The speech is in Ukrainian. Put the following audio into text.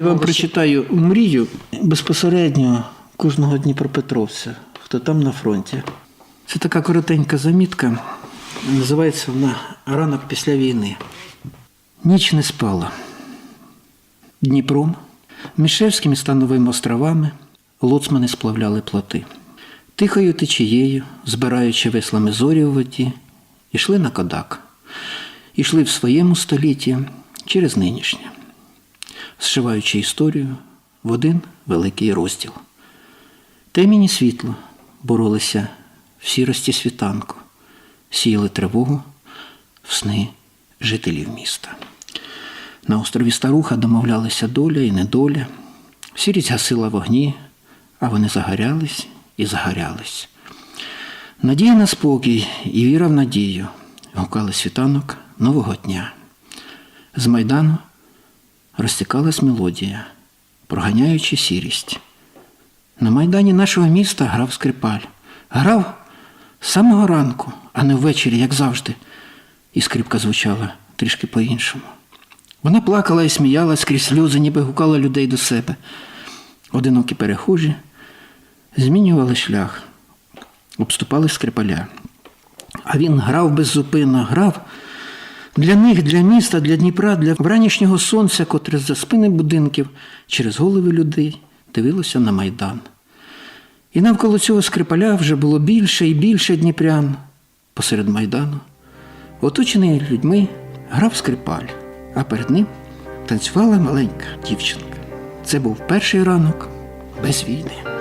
Я вам прочитаю мрію безпосередньо кожного Дніпропетровця, хто там на фронті. Це така коротенька замітка. Називається вона Ранок після війни. Ніч не спала. Дніпром, Мішевським і Становими островами лоцмани сплавляли плоти. Тихою течією, збираючи веслами зорі у воді, йшли на кодак. Ішли в своєму столітті через нинішнє зшиваючи історію в один великий розділ. Темінь і світло боролися в сірості світанку, сіяли тривогу в сни жителів міста. На острові Старуха домовлялися доля і недоля. Сірість гасила вогні, а вони загорялись і загорялись. Надія на спокій і віра в надію гукали світанок нового дня. З майдану розтікалась мелодія, проганяючи сірість. На майдані нашого міста грав скрипаль. Грав з самого ранку, а не ввечері, як завжди. І скрипка звучала трішки по-іншому. Вона плакала і сміялась крізь сльози, ніби гукала людей до себе. Одинокі перехожі змінювали шлях, обступали скрипаля. А він грав беззупинно, грав для них, для міста, для Дніпра, для вранішнього сонця, котре за спини будинків через голови людей дивилося на майдан. І навколо цього скрипаля вже було більше і більше дніпрян посеред майдану. Оточений людьми грав скрипаль, а перед ним танцювала маленька дівчинка. Це був перший ранок без війни.